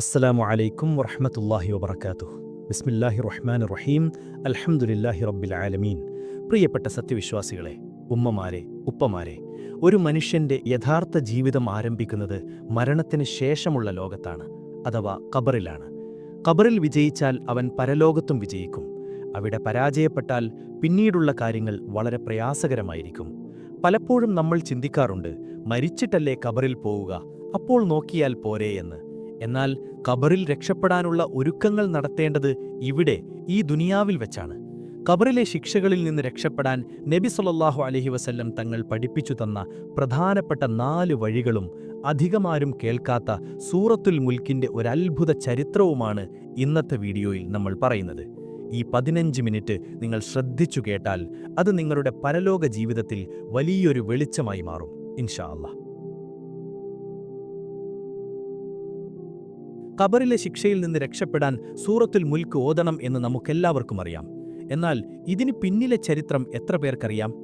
അസ്സലാമു അലൈക്കും വറഹമത്തല്ലാഹി വബർക്കാത്തു ബിസ്മില്ലാഹി റഹ്മാൻ റഹീം അൽഹംദുലില്ലാഹി റബ്ബിൽ ആലമീൻ പ്രിയപ്പെട്ട സത്യവിശ്വാസികളെ ഉമ്മമാരെ ഉപ്പമാരെ ഒരു മനുഷ്യന്റെ യഥാർത്ഥ ജീവിതം ആരംഭിക്കുന്നത് മരണത്തിന് ശേഷമുള്ള ലോകത്താണ് അഥവാ ഖബറിലാണ്. ഖബറിൽ വിജയിച്ചാൽ അവൻ പരലോകത്തും വിജയിക്കും. അവിടെ പരാജയപ്പെട്ടാൽ പിന്നീടുള്ള കാര്യങ്ങൾ വളരെ പ്രയാസകരമായിരിക്കും. പലപ്പോഴും നമ്മൾ ചിന്തിക്കാറുണ്ട് മരിച്ചിട്ടല്ലേ ഖബറിൽ പോവുക അപ്പോൾ നോക്കിയാൽ പോരേ എന്ന്. എന്നാൽ കബറിൽ രക്ഷപ്പെടാനുള്ള ഒരുക്കങ്ങൾ നടത്തേണ്ടത് ഇവിടെ ഈ ദുനിയാവിൽ വെച്ചാണ്. കബറിലെ ശിക്ഷകളിൽ നിന്ന് രക്ഷപ്പെടാൻ നബി സൊല്ലാഹു അലഹി വസല്ലം തങ്ങൾ പഠിപ്പിച്ചു തന്ന പ്രധാനപ്പെട്ട നാല് വഴികളും അധികമാരും കേൾക്കാത്ത സൂറത്തുൽ മുൽക്കിന്റെ ഒരത്ഭുത ചരിത്രവുമാണ് ഇന്നത്തെ വീഡിയോയിൽ നമ്മൾ പറയുന്നത്. ഈ പതിനഞ്ച് മിനിറ്റ് നിങ്ങൾ ശ്രദ്ധിച്ചു കേട്ടാൽ അത് നിങ്ങളുടെ പരലോക ജീവിതത്തിൽ വലിയൊരു വെളിച്ചമായി മാറും. ഇൻഷാ അല്ലാ ഖബറിലെ ശിക്ഷയിൽ നിന്ന് രക്ഷപ്പെടാൻ സൂറത്തുൽ മുൽക്ക് ഓതണം എന്ന് നമുക്കെല്ലാവർക്കും അറിയാം. എന്നാൽ ഇതിന് പിന്നിലെ ചരിത്രം എത്ര പേർക്കറിയാം?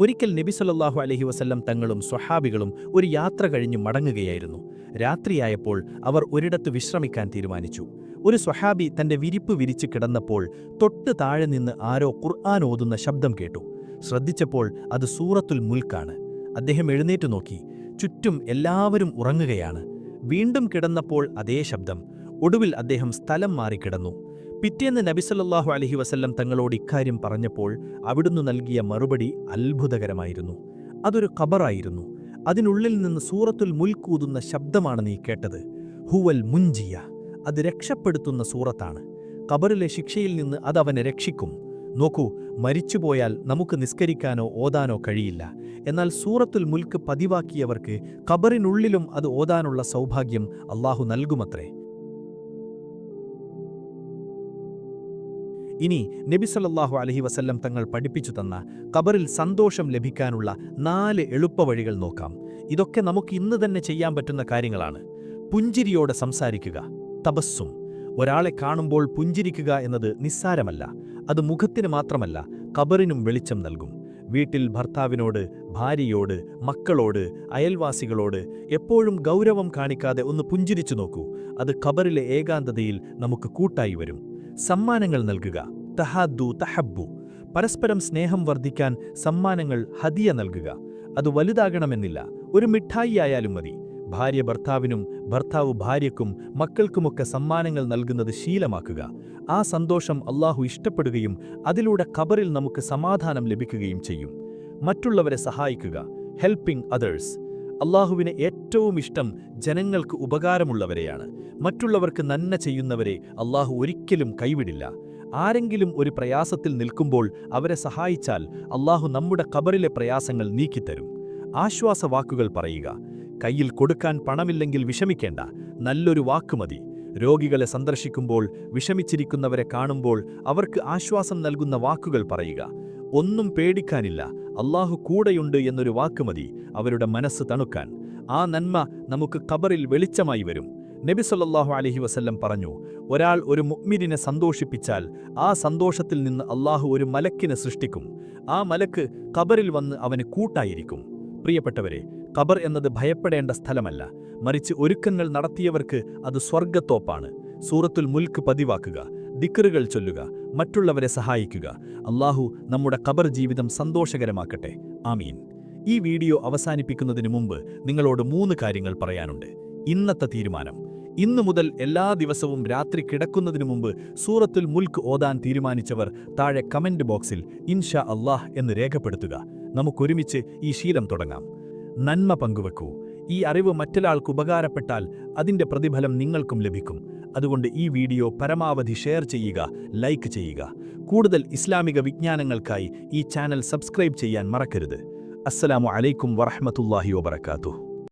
ഒരിക്കൽ നബി സല്ലല്ലാഹു അലൈഹി വസല്ലം തങ്ങളും സ്വഹാബികളും ഒരു യാത്ര കഴിഞ്ഞ് മടങ്ങുകയായിരുന്നു. രാത്രിയായപ്പോൾ അവർ ഒരിടത്ത് വിശ്രമിക്കാൻ തീരുമാനിച്ചു. ഒരു സ്വഹാബി തന്റെ വിരിപ്പ് വിരിച്ചു കിടന്നപ്പോൾ തൊട്ട് താഴെ നിന്ന് ആരോ ഖുർആൻ ഓതുന്ന ശബ്ദം കേട്ടു. ശ്രദ്ധിച്ചപ്പോൾ അത് സൂറത്തുൽ മുൽക്കാണ്. അദ്ദേഹം എഴുന്നേറ്റു നോക്കി. ചുറ്റും എല്ലാവരും ഉറങ്ങുകയാണ്. വീണ്ടും കിടന്നപ്പോൾ അതേ ശബ്ദം. ഒടുവിൽ അദ്ദേഹം സ്ഥലം മാറിക്കിടന്നു പിറ്റേന്ന് നബിസല്ലാഹു അലഹി വസല്ലം തങ്ങളോട് ഇക്കാര്യം പറഞ്ഞപ്പോൾ അവിടുന്ന് നൽകിയ മറുപടി അത്ഭുതകരമായിരുന്നു. അതൊരു ഖബറായിരുന്നു. അതിനുള്ളിൽ നിന്ന് സൂറത്തുൽ മുൽക്കൂതുന്ന ശബ്ദമാണ് നീ കേട്ടത്. ഹുവൽ മുഞ്ചിയ അത് രക്ഷപ്പെടുത്തുന്ന സൂറത്താണ്. ഖബറിലെ ശിക്ഷയിൽ നിന്ന് അതവനെ രക്ഷിക്കും. നോക്കൂ മരിച്ചുപോയാൽ നമുക്ക് നിസ്കരിക്കാനോ ഓതാനോ കഴിയില്ല. എന്നാൽ സൂറത്തുൽ മുൽക്ക് പതിവാക്കിയവർക്ക് ഖബറിനുള്ളിലും അത് ഓതാനുള്ള സൗഭാഗ്യം അള്ളാഹു നൽകുമത്രേ. ഇനി നബി സല്ലല്ലാഹു അലഹി വസല്ലം തങ്ങൾ പഠിപ്പിച്ചു തന്ന കബറിൽ സന്തോഷം ലഭിക്കാനുള്ള നാല് എളുപ്പവഴികൾ നോക്കാം. ഇതൊക്കെ നമുക്ക് ഇന്ന് തന്നെ ചെയ്യാൻ പറ്റുന്ന കാര്യങ്ങളാണ്. പുഞ്ചിരിയോടെ സംസാരിക്കുക തപസ്സും ഒരാളെ കാണുമ്പോൾ പുഞ്ചിരിക്കുക എന്നത് നിസ്സാരമല്ല അത് മുഖത്തിന് മാത്രമല്ല കബറിനും വെളിച്ചം നൽകും. വീട്ടിൽ ഭർത്താവിനോട് ഭാര്യയോട് മക്കളോട് അയൽവാസികളോട് എപ്പോഴും ഗൗരവം കാണിക്കാതെ ഒന്ന് പുഞ്ചിരിച്ചു നോക്കൂ. അത് ഖബറിലെ ഏകാന്തതയിൽ നമുക്ക് കൂട്ടായി വരും. സമ്മാനങ്ങൾ നൽകുക. തഹാദ്ദു തഹബ്ബു. പരസ്പരം സ്നേഹം വർദ്ധിക്കാൻ സമ്മാനങ്ങൾ ഹദിയ നൽകുക. അത് വലുതാകണമെന്നില്ല. ഒരു മിഠായി ആയാലും മതി. ഭാര്യ ഭർത്താവിനും ഭർത്താവ് ഭാര്യക്കും മക്കൾക്കുമൊക്കെ സമ്മാനങ്ങൾ നൽകുന്നത് ശീലമാക്കുക. ആ സന്തോഷം അള്ളാഹു ഇഷ്ടപ്പെടുകയും അതിലൂടെ ഖബറിൽ നമുക്ക് സമാധാനം ലഭിക്കുകയും ചെയ്യും. മറ്റുള്ളവരെ സഹായിക്കുക. ഹെൽപ്പിംഗ് അതേഴ്സ് അള്ളാഹുവിന് ഏറ്റവും ഇഷ്ടം ജനങ്ങൾക്ക് ഉപകാരമുള്ളവരെയാണ്. മറ്റുള്ളവർക്ക് നന്മ ചെയ്യുന്നവരെ അള്ളാഹു ഒരിക്കലും കൈവിടില്ല. ആരെങ്കിലും ഒരു പ്രയാസത്തിൽ നിൽക്കുമ്പോൾ അവരെ സഹായിച്ചാൽ അള്ളാഹു നമ്മുടെ ഖബറിലെ പ്രയാസങ്ങൾ നീക്കിത്തരും. ആശ്വാസവാക്കുകൾ പറയുക. കയ്യിൽ കൊടുക്കാൻ പണമില്ലെങ്കിൽ വിഷമിക്കേണ്ട. നല്ലൊരു വാക്കുമതി രോഗികളെ സന്ദർശിക്കുമ്പോൾ വിഷമിച്ചിരിക്കുന്നവരെ കാണുമ്പോൾ അവർക്ക് ആശ്വാസം നൽകുന്ന വാക്കുകൾ പറയുക. ഒന്നും പേടിക്കാനില്ല. അള്ളാഹു കൂടെയുണ്ട് എന്നൊരു വാക്കുമതി അവരുടെ മനസ്സ് തണുക്കാൻ. ആ നന്മ നമുക്ക് ഖബറിൽ വെളിച്ചമായി വരും. നബി സല്ലല്ലാഹു അലൈഹി വസല്ലം പറഞ്ഞു ഒരാൾ ഒരു മുഅ്മിനിനെ സന്തോഷിപ്പിച്ചാൽ ആ സന്തോഷത്തിൽ നിന്ന് അള്ളാഹു ഒരു മലക്കിനെ സൃഷ്ടിക്കും. ആ മലക്ക് ഖബറിൽ വന്ന് അവന് കൂട്ടായിരിക്കും. പ്രിയപ്പെട്ടവരെ ഖബർ എന്നത് ഭയപ്പെടേണ്ട സ്ഥലമല്ല. മറിച്ച് ഒരുക്കങ്ങൾ നടത്തിയവർക്ക് അത് സ്വർഗത്തോപ്പാണ് സൂറത്തുൽ മുൽക്ക് പതിവാക്കുക ദിക്കറുകൾ ചൊല്ലുക മറ്റുള്ളവരെ സഹായിക്കുക. അള്ളാഹു നമ്മുടെ ഖബർ ജീവിതം സന്തോഷകരമാക്കട്ടെ. ആമീൻ. ഈ വീഡിയോ അവസാനിപ്പിക്കുന്നതിന് മുമ്പ് നിങ്ങളോട് മൂന്ന് കാര്യങ്ങൾ പറയാനുണ്ട്. ഇന്നത്തെ തീരുമാനം. ഇന്നു മുതൽ എല്ലാ ദിവസവും രാത്രി കിടക്കുന്നതിനു മുമ്പ് സൂറത്തുൽ മുൽക്ക് ഓതാൻ തീരുമാനിച്ചവർ താഴെ കമന്റ് ബോക്സിൽ ഇൻഷാ അള്ളാഹ് എന്ന് രേഖപ്പെടുത്തുക. നമുക്കൊരുമിച്ച് ഈ ശീലം തുടങ്ങാം. നന്മ പങ്കുവെക്കൂ. ഈ അറിവ് മറ്റൊരാൾക്ക് ഉപകാരപ്പെട്ടാൽ അതിന്റെ പ്രതിഫലം നിങ്ങൾക്കും ലഭിക്കും. അതുകൊണ്ട് ഈ വീഡിയോ പരമാവധി ഷെയർ ചെയ്യുക ലൈക്ക് ചെയ്യുക. കൂടുതൽ ഇസ്ലാമിക വിജ്ഞാനങ്ങൾക്കായി ഈ ചാനൽ സബ്സ്ക്രൈബ് ചെയ്യാൻ മറക്കരുത്. അസ്സലാമു അലൈക്കും വറഹമത്തല്ലാഹി വബർക്കാത്തു